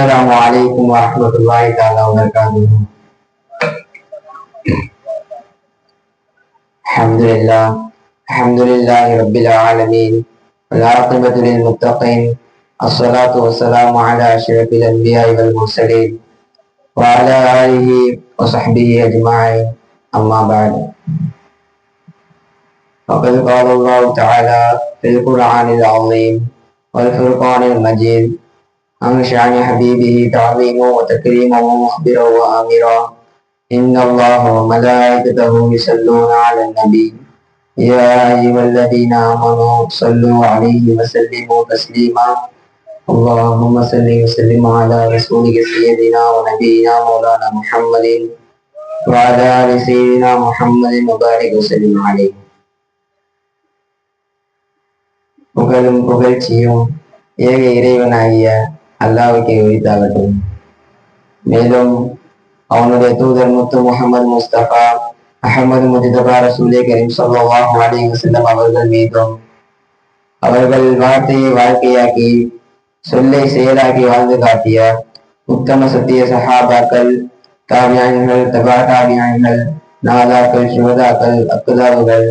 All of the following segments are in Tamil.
السلام عليكم ورحمة الله تعالى وبركاته. الحمد لله. الحمد لله رب العالمين. والعاقبة للمتقين. الصلاة والسلام على أشرف الأنبياء والمرسلين. وعلى آله وصحبه أجمعين. أما بعد. فقد قال الله تعالى في القرآن العظيم والفرقان المجيد. عن شأن حبيبه تعظيما وتكريما ومخبرا وآمرا إن الله وملائكته يصلون على النبي يا أيها الذين آمنوا صلوا عليه وسلموا تسليما اللهم صل وسلم على رسولك سيدنا ونبينا مولانا محمد وعلى آل سيدنا محمد وبارك وسلم عليه புகழும் புகழ்ச்சியும் ஏக இறைவனாகிய அல்லாவுக்கு உரித்தாகட்டும். மேலும் அவனுடைய தூதர் முத்து முகமது முஸ்தபா அகமது முஜிதபா ரசூலே கரீம் ஸல்லல்லாஹு அலைஹி வஸல்லம் அவர்கள் மீதும் அவர்கள் வார்த்தையை வாழ்க்கையாக்கி சொல்லை செயலாக்கி வாழ்ந்து காட்டிய உத்தம சத்திய சஹாபாக்கள் தாபியான்கள் தபா தாபியான்கள் நாதாக்கள் சுகதாக்கள் அக்குதாவுகள்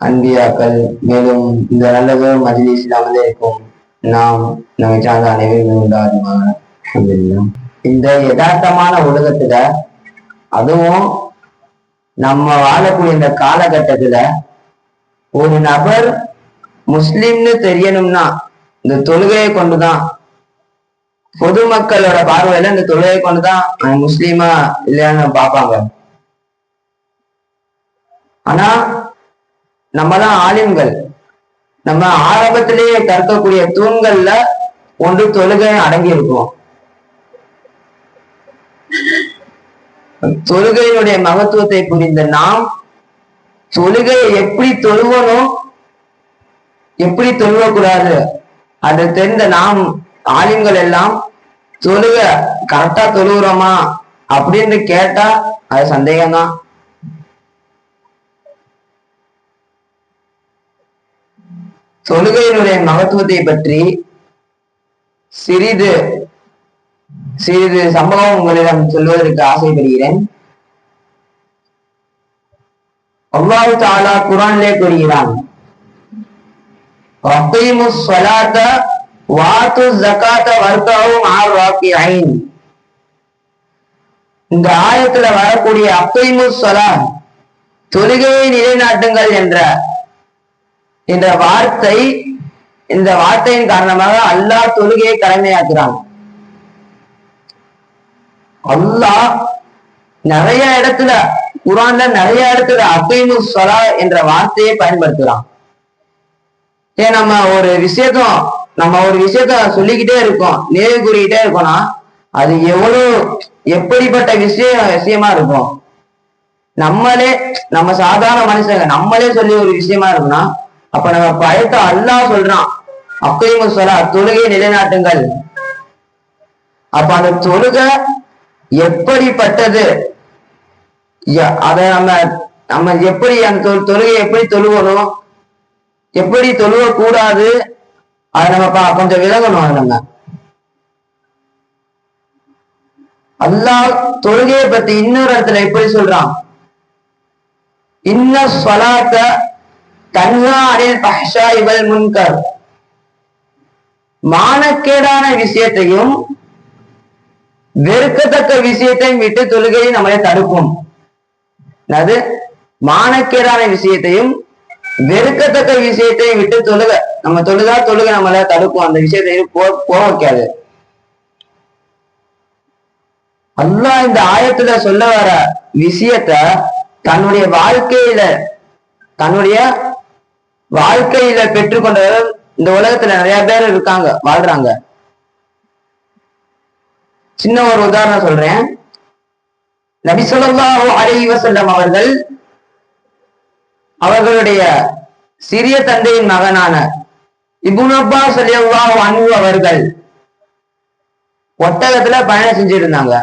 அன்பியாக்கள் மேலும் இந்த நல்லதொரு மஜ்லிஸில் அமர்ந்திருக்கும் நாம் நம்மை சார்ந்த அனைவரும் உண்டாதுமாக இந்த யதார்த்தமான உலகத்துல அதுவும் நம்ம வாழக்கூடிய இந்த காலகட்டத்துல ஒரு நபர் முஸ்லிம்னு தெரியணும்னா இந்த தொழுகையை கொண்டுதான் பொதுமக்களோட பார்வையில இந்த தொழுகையை கொண்டுதான் முஸ்லீமா இல்லையான்னு பார்ப்பாங்க. ஆனா நம்மதான் ஆலிம்கள். நம்ம ஆரம்பத்திலேயே கற்கக்கூடிய தூண்கள்ல ஒன்று தொழுகை அடங்கி இருக்கும். தொழுகையினுடைய மகத்துவத்தை புரிந்த நாம் தொழுகையை எப்படி தொழுவணும் எப்படி தொழுவக்கூடாது அது தெரிந்த நாம் ஆலிம்கள் எல்லாம் தொழுக கரெக்டா தொழுகிறோமா அப்படின்னு கேட்டா அது சந்தேகம்தான். தொழுகையினுடைய மகத்துவத்தை பற்றி சிறிது சிறிது சம்பவம் உங்களிடம் சொல்வதற்கு ஆசைப்படுகிறேன். அல்லாஹு தாலா குரானிலே கூறுகிறான் வாத்து இந்த ஆயத்துல வரக்கூடிய அக்கைமு சொலா தொழுகையை நிலைநாட்டுங்கள் என்ற இந்த வார்த்தை இந்த வார்த்தையின் காரணமாக அல்லாஹ் தொழுகையை கடமையாக்குறான். அல்லாஹ் நிறைய இடத்துல குரான்ல நிறைய இடத்துல அகைமு சொலா என்ற வார்த்தையை பயன்படுத்துறான். ஏன் நம்ம ஒரு விஷயத்தும் நம்ம ஒரு விஷயத்த சொல்லிக்கிட்டே இருக்கோம் நினைவு கூறிக்கிட்டே இருக்கோம்னா அது எவ்வளவு எப்படிப்பட்ட விஷயம் விஷயமா இருக்கும்? நம்மளே நம்ம சாதாரண மனுஷங்க நம்மளே சொல்லி ஒரு விஷயமா இருக்குன்னா அப்ப நம்ம பயத்த அல்லாஹ் சொல்றான். அப்பயும் சொல்ல தொழுகை நிலைநாட்டுங்கள். அப்ப அந்த தொழுகை எப்படிப்பட்டது? அதை நம்ம நம்ம எப்படி அந்த தொழுகையை எப்படி தொழுவணும் எப்படி தொழுவ கூடாது அதை நம்ம கொஞ்சம் விலகணும் அதை நம்ம. அல்லாஹ் தொழுகையை பத்தி இன்னொரு இடத்துல எப்படி சொல்றான்? இன்ன சொலாத்த முன்கர். மானக்கேடான விஷயத்தையும் வெறுக்கத்தக்க விஷயத்தையும் விட்டு தொழுகையை நம்மளை தடுக்கும் அது மானக்கேடான விஷயத்தையும் வெறுக்கத்தக்க விஷயத்தையும் விட்டு தொழுக. நம்ம தொழுதா தொழுக நம்மளை தடுக்கும். அந்த விஷயத்தையும் போ போக வைக்காது. அல்லா இந்த ஆயத்துல சொல்ல வர விஷயத்த தன்னுடைய வாழ்க்கையில தன்னுடைய வாழ்க்கையில பெற்றுக்கொண்டவர் இந்த உலகத்துல நிறைய பேர் இருக்காங்க வாழ்றாங்க. சின்ன ஒரு உதாரணம் சொல்றேன். நபி ஸல்லல்லாஹு அலைஹி அவர்கள் அவர்களுடைய சிறிய தந்தையின் மகனான இப்னு அப்பாஸ் ரலியல்லாஹு அவர்கள் ஒட்டகத்துல பயணம் செஞ்சுட்டு இருந்தாங்க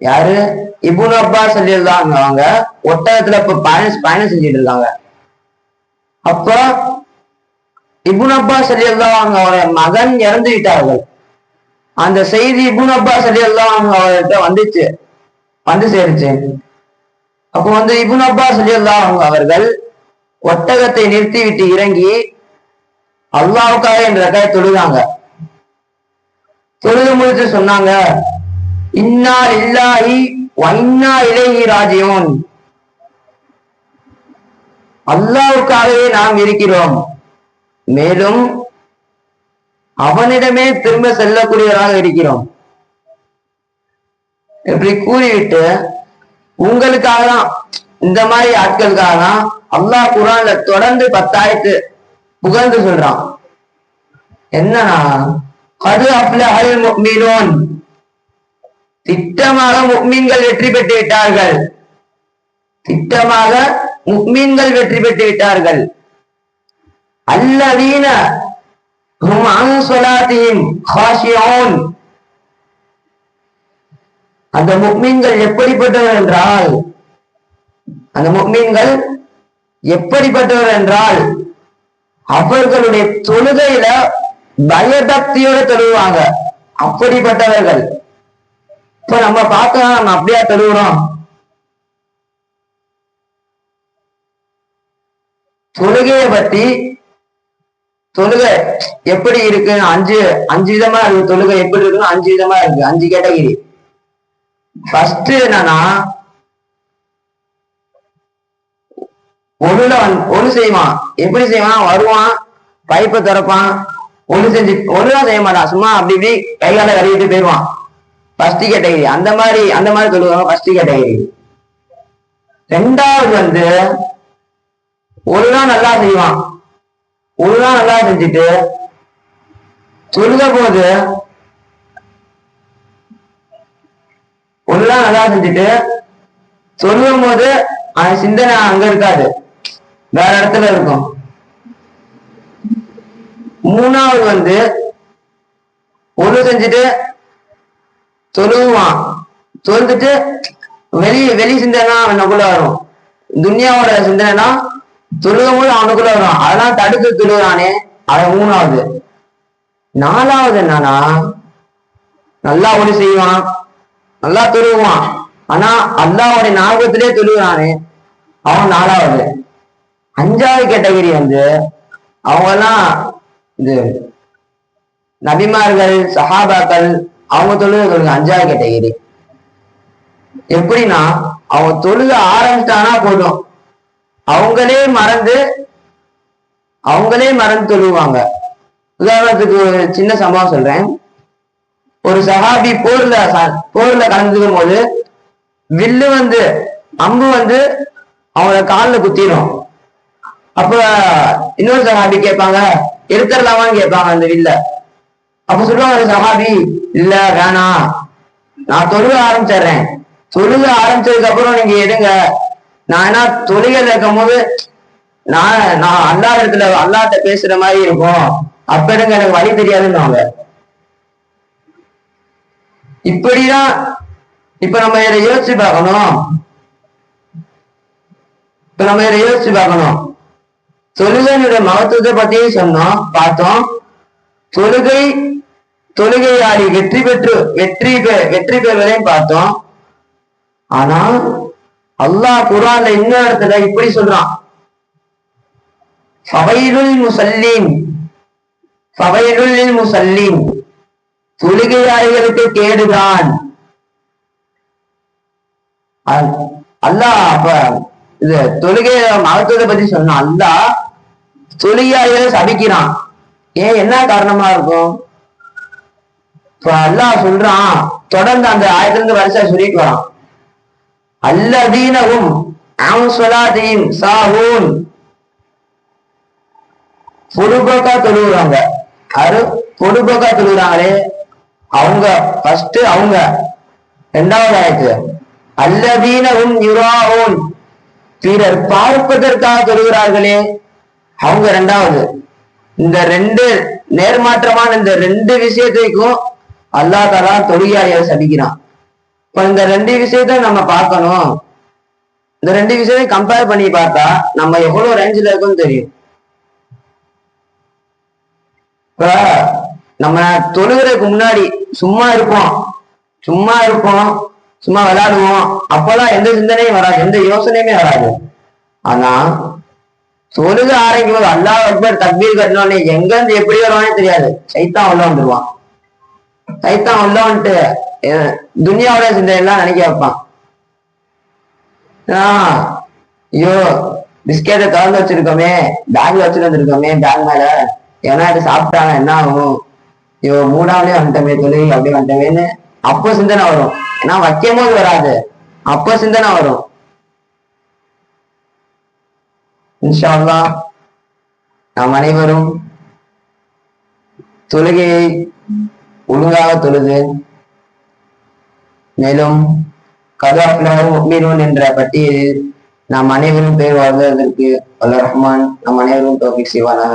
யாரு? இப்னு அப்பாஸ் ரலியல்லாஹு அவங்க ஒட்டகத்துல இப்ப பயணம் பயணம் செஞ்சுட்டு இருக்காங்க. அப்ப இபுனப்பா அப்பாஸ் ரலியல்லாஹு அன்ஹு அவருடைய மகன் இறந்து விட்டார்கள். அந்த செய்தி இபுன் அப்பாஸ் அலி எல்லாம் அவர்கிட்ட வந்துச்சு. வந்து சேருச்சு. அப்போ வந்து இபுன் அப்பாஸ் அலி அல்லாஹ் அவர்கள் ஒட்டகத்தை நிறுத்தி விட்டு இறங்கி அல்லாவுக்காக என்ற ரக்காய் தொழுதாங்க. தொழுது முடிச்சு சொன்னாங்க இன்னா இல்லாஹி வைன்னா இலைஹி ராஜியோன். அல்லாவுக்காகவே நாம் இருக்கிறோம். மேலும் அவனிடமே திரும்ப செல்லக்கூடியவராக இருக்கிறோம். இப்படி கூறிவிட்டு உங்களுக்காக தான் இந்த மாதிரி ஆட்களுக்காக தான் அல்லாஹ் குரான்ல தொடர்ந்து பத்தாயிரத்து புகழ்ந்து சொல்றான். என்னன்னா அது அப்லஹல் முக்மினோன். திட்டமாக முக்மீன்கள் வெற்றி பெற்று விட்டார்கள். திட்டமாக முக்மீன்கள் வெற்றி பெற்று விட்டார்கள். அல்லவீன அந்த முக்மீன்கள் எப்படிப்பட்டவர் என்றால் அந்த முக்மீன்கள் எப்படிப்பட்டவர் என்றால் அவர்களுடைய தொழுகையில பயபக்தியோட தொழுவாங்க. அப்படிப்பட்டவர்கள். இப்ப நம்ம பார்க்கலாம் நம்ம அப்படியா தொழுகிறோம்? தொழுகையை பத்தி தொழுகை எப்படி இருக்கு? அஞ்சு அஞ்சு விதமா இருக்கு. தொழுகை எப்படி இருக்குன்னு அஞ்சு விதமா இருக்கு. அஞ்சு கேட்டகிரி. ஃபர்ஸ்ட் என்னன்னா ஒழுல ஒண்ணு செய்வான். எப்படி செய்வான்? வருவான் பைப்பை திறப்பான். ஒண்ணு செஞ்சு ஒண்ணுதான் செய்ய மாட்டான். சும்மா அப்படி இப்படி கையால கழுவிட்டு போயிடுவான். First category. அந்த மாதிரி அந்த மாதிரி சொல்லுவாங்க ஃபர்ஸ்ட் கேட்டகிரி. ரெண்டாவது வந்து ஒழுதான் நல்லா செய்வான். ஒழுதான் நல்லா செஞ்சுட்டு தொழுத போது ஒழுதான் நல்லா செஞ்சுட்டு சொல்லும் போது அந்த சிந்தனை அங்க இருக்காது. வேற இடத்துல இருக்கும். மூணாவது வந்து ஒழு செஞ்சுட்டு சொல்லுவான். தொழுதுட்டு வெளி வெளி சிந்தனை அவனுக்குள்ள வரும். துன்யாவோட சிந்தனைனா துருவமும் அவனுக்குள்ள வரும் அதெல்லாம் தடுத்து தொழுகிறானே அவன் மூணாவது. நாலாவது என்னன்னா நல்லா ஒளி செய்வான். நல்லா துருவான் ஆனா அல்லாவுடைய ஞாபகத்திலே தொழுகிறானே அவன் நாலாவது. அஞ்சாவது கேட்டகரி வந்து அவங்க எல்லாம் இது நபிமார்கள் சஹாபாக்கள் அவங்க தொழுக தொழுக அஞ்சாவது கேட்டகிரி. எப்படின்னா அவங்க தொழுக ஆரம்பிச்சானா போதும். மறந்து அவங்களே மறந்து தொழுவாங்க. உதாரணத்துக்கு ஒரு சின்ன சம்பவம் சொல்றேன். ஒரு சஹாபி போர்ல போர்ல கலந்துக்கும் போது வில்லு வந்து அம்பு வந்து அவங்கள கால்ல குத்திரும். அப்ப இன்னொரு சஹாபி கேட்பாங்க எடுத்துடலாமான்னு கேட்பாங்க அந்த வில்ல. அப்ப சொல்லுவாங்க ஒரு சஹாபி இல்ல வேணாம் நான் தொழுக ஆரம்பிச்சிடுறேன். தொழுக ஆரம்பிச்சதுக்கு அப்புறம் நீங்க எடுங்க. நான் ஏன்னா தொழுகையில இருக்கும் போது நான் நான் அல்லா இடத்துல அல்லாட்ட பேசுற மாதிரி இருக்கும். அப்ப எடுங்க எனக்கு வழி தெரியாதுன்னு இப்படிதான் இப்ப நம்ம இதை யோசிச்சு பார்க்கணும்? இப்ப நம்ம இதை யோசிச்சு பார்க்கணும்? தொழுகையினுடைய மகத்துவத்தை பத்தியும் சொன்னோம் பார்த்தோம். தொழுகை தொழுகையாளி வெற்றி பெற்று வெற்றி பெ- வெற்றி பெறுவதையும் பார்த்தோம். ஆனா அல்லாஹ் குரான்ல இன்னொரு இடத்துல இப்படி சொல்றான். ஃபவைலுல் முசல்லீன் ஃபவைலுல் முசல்லீன் தொழுகையாளிகளுக்கு கேடுதான். அல்லா அல்லாஹ் அப்ப இது தொழுகை மகத்துவத்தை பத்தி சொன்னான் அல்லாஹ் தொழுகையாளிகளை சபிக்கிறான். ஏன் என்ன காரணமா இருக்கும்? இப்ப அல்லாஹ் சொல்றான் தொடர்ந்து அந்த ஆயிரத்துல இருந்து வரிசையா சொல்லிட்டு வரான். அல்லதீனவும் அவன் சாஹூன். பொடுபோக்கா தொழுகிறாங்க அரு பொடுபோக்கா தொழுகிறாங்களே அவங்க ஃபர்ஸ்ட் அவங்க. ரெண்டாவது ஆயிடுச்சு அல்லதீனவும் யுராவும் பிறர் பார்ப்பதற்காக தொழுகிறார்களே. அவங்க ரெண்டாவது இந்த ரெண்டு நேர்மாற்றமான இந்த ரெண்டு விஷயத்தைக்கும் அல்லா தலா தொழுகையாளியை சபிக்கிறான். இப்ப இந்த ரெண்டு விஷயத்த நம்ம பார்க்கணும். இந்த ரெண்டு விஷயத்தையும் கம்பேர் பண்ணி பார்த்தா நம்ம எவ்வளவு ரேஞ்சில் இருக்குன்னு தெரியும். இப்ப நம்ம தொழுகிறதுக்கு முன்னாடி சும்மா இருப்போம். சும்மா இருப்போம். சும்மா விளையாடுவோம். அப்பெல்லாம் எந்த சிந்தனையும் வராது. எந்த யோசனையுமே வராது. ஆனா தொழுக ஆரம்பிக்கும் போது அல்லா அக்பர் தக்பீர் கட்டினோடனே எங்க இருந்து எப்படி வருவானே தெரியாது. சைத்தான் உள்ள வந்துருவான். சைத்தான் உள்ள வந்துட்டு துனியாவோட சிந்தனை எல்லாம் நினைக்க வைப்பான். ஆஹ், ஐயோ பிஸ்கெட்டை திறந்து வச்சிருக்கோமே பேக்ல வச்சுட்டு வந்திருக்கோமே பேக் மேல. ஏன்னா இது சாப்பிட்டாங்க என்ன ஆகும்? ஐயோ மூடாமலே வந்துட்டமே தொழில் அப்படி வந்துட்டமேன்னு அப்போ சிந்தனை வரும். ஏன்னா வைக்கும் போது வராது. அப்போ சிந்தனை வரும். இன்ஷால்லா நாம் அனைவரும் தொழுகையை ஒழுங்காக தொழுது மேலும் கதாபிலும் என்ற பட்டியலில் நாம் அனைவரும் பேர் வாழ்வதற்கு அல்ல ரஹ்மான் நம் அனைவரும் தோஃபிக் செய்வானாக.